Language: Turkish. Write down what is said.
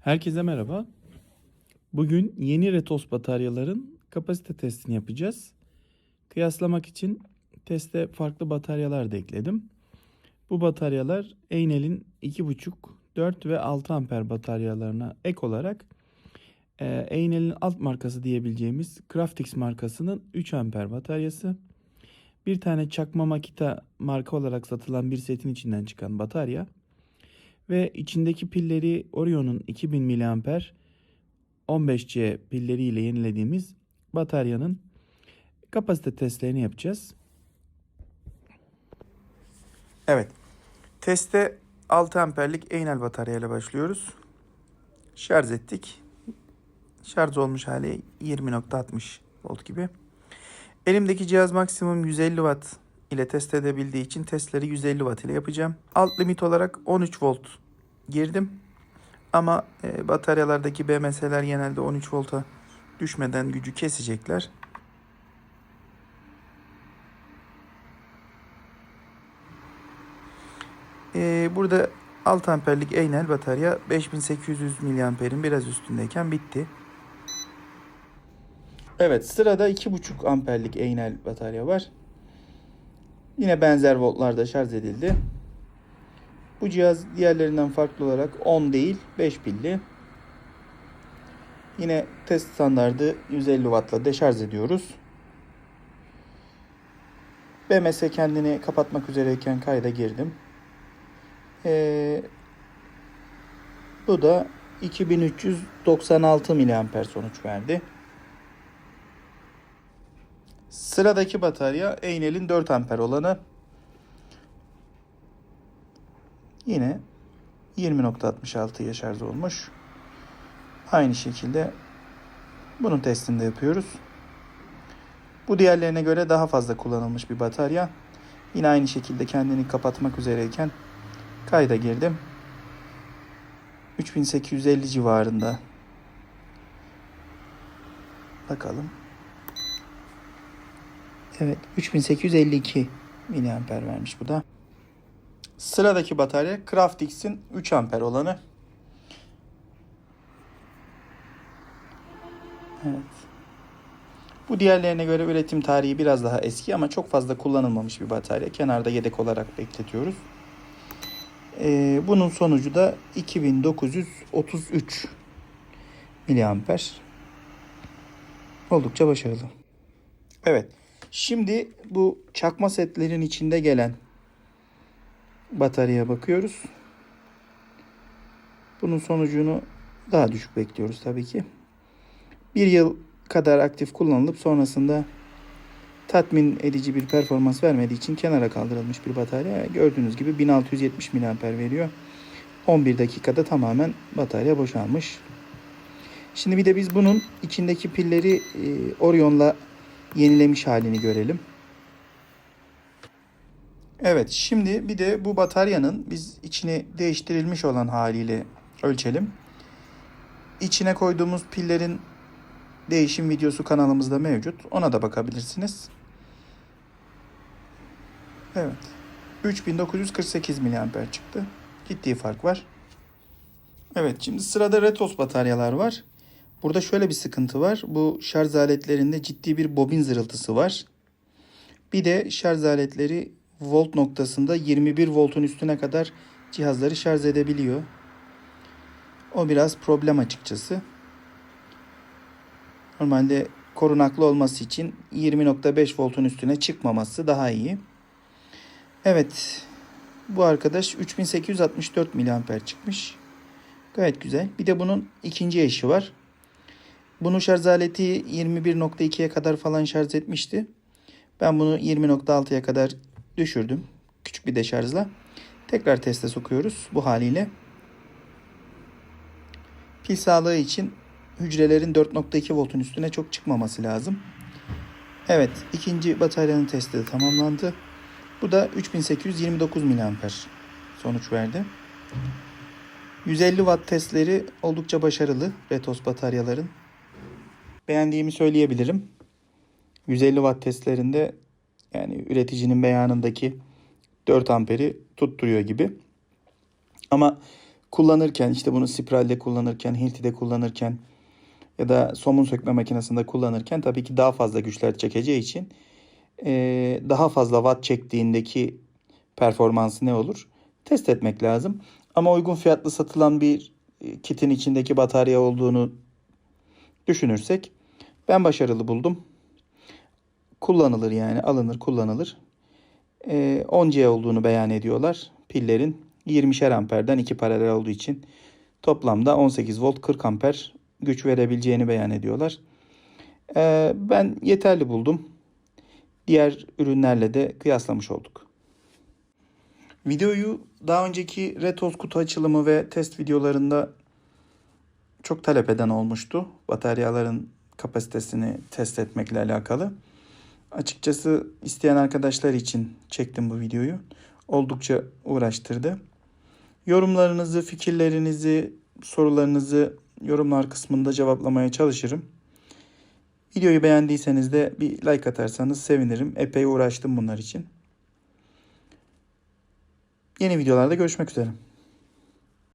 Herkese merhaba. Bugün yeni Retos bataryaların kapasite testini yapacağız. Kıyaslamak için teste farklı bataryalar da ekledim. Bu bataryalar Einel'in 2.5, 4 ve 6 amper bataryalarına ek olarak e, Einel'in alt markası diyebileceğimiz Craftix markasının 3 amper bataryası, bir tane çakma Makita marka olarak satılan bir setin içinden çıkan batarya, ve içindeki pilleri Orion'un 2000 mAh 15C pilleriyle yenilediğimiz bataryanın kapasite testlerini yapacağız. Evet. Teste 6 amperlik Einel bataryayla başlıyoruz. Şarj ettik. Şarj olmuş hali 20.60 volt gibi. Elimdeki cihaz maksimum 150 watt ile test edebildiği için testleri 150 watt ile yapacağım. Alt limit olarak 13 volt girdim. Ama e, bataryalardaki BMS'ler genelde 13 volta düşmeden gücü kesecekler. E, burada 6 amperlik Einel batarya 5800 miliamperin biraz üstündeyken bitti. Evet sırada 2.5 amperlik Einel batarya var. Yine benzer voltlarda şarj edildi. Bu cihaz diğerlerinden farklı olarak 10 değil 5 pilli. Yine test standardı 150 wattla deşarj ediyoruz. BMS kendini kapatmak üzereyken kayda girdim. Ee, bu da 2396 mAh sonuç verdi. Sıradaki batarya Einel'in 4 amper olanı. Yine 20.66'ya şarj olmuş. Aynı şekilde bunun testini de yapıyoruz. Bu diğerlerine göre daha fazla kullanılmış bir batarya. Yine aynı şekilde kendini kapatmak üzereyken kayda girdim. 3850 civarında. Bakalım. Evet 3852 miliamper vermiş bu da. Sıradaki batarya Craftix'in 3 amper olanı. Evet. Bu diğerlerine göre üretim tarihi biraz daha eski ama çok fazla kullanılmamış bir batarya. Kenarda yedek olarak bekletiyoruz. Ee, bunun sonucu da 2933 miliamper. Oldukça başarılı. Evet. Şimdi bu çakma setlerin içinde gelen bataryaya bakıyoruz. Bunun sonucunu daha düşük bekliyoruz tabii ki. Bir yıl kadar aktif kullanılıp sonrasında tatmin edici bir performans vermediği için kenara kaldırılmış bir batarya. Gördüğünüz gibi 1670 mAh veriyor. 11 dakikada tamamen batarya boşalmış. Şimdi bir de biz bunun içindeki pilleri e, Orion'la yenilemiş halini görelim. Evet şimdi bir de bu bataryanın biz içine değiştirilmiş olan haliyle ölçelim. İçine koyduğumuz pillerin değişim videosu kanalımızda mevcut. Ona da bakabilirsiniz. Evet. 3948 mAh çıktı. Ciddi fark var. Evet şimdi sırada Retos bataryalar var. Burada şöyle bir sıkıntı var. Bu şarj aletlerinde ciddi bir bobin zırıltısı var. Bir de şarj aletleri volt noktasında 21 voltun üstüne kadar cihazları şarj edebiliyor. O biraz problem açıkçası. Normalde korunaklı olması için 20.5 voltun üstüne çıkmaması daha iyi. Evet. Bu arkadaş 3864 mAh çıkmış. Gayet güzel. Bir de bunun ikinci eşi var. Bunun şarj aleti 21.2'ye kadar falan şarj etmişti. Ben bunu 20.6'ya kadar düşürdüm. Küçük bir deşarjla. Tekrar teste sokuyoruz bu haliyle. Pil sağlığı için hücrelerin 4.2 voltun üstüne çok çıkmaması lazım. Evet ikinci bataryanın testi de tamamlandı. Bu da 3829 mAh sonuç verdi. 150 watt testleri oldukça başarılı Retos bataryaların. Beğendiğimi söyleyebilirim. 150 watt testlerinde yani üreticinin beyanındaki 4 amperi tutturuyor gibi. Ama kullanırken işte bunu spiralde kullanırken, hiltide kullanırken ya da somun sökme makinesinde kullanırken tabii ki daha fazla güçler çekeceği için eee, daha fazla watt çektiğindeki performansı ne olur? Test etmek lazım. Ama uygun fiyatlı satılan bir e, kitin içindeki batarya olduğunu düşünürsek ben başarılı buldum. Kullanılır yani alınır kullanılır. Ee, 10C olduğunu beyan ediyorlar. Pillerin 20'şer amperden 2 paralel olduğu için toplamda 18 volt 40 amper güç verebileceğini beyan ediyorlar. Ee, ben yeterli buldum. Diğer ürünlerle de kıyaslamış olduk. Videoyu daha önceki Retos kutu açılımı ve test videolarında çok talep eden olmuştu. Bataryaların kapasitesini test etmekle alakalı. Açıkçası isteyen arkadaşlar için çektim bu videoyu. Oldukça uğraştırdı. Yorumlarınızı, fikirlerinizi, sorularınızı yorumlar kısmında cevaplamaya çalışırım. Videoyu beğendiyseniz de bir like atarsanız sevinirim. Epey uğraştım bunlar için. Yeni videolarda görüşmek üzere.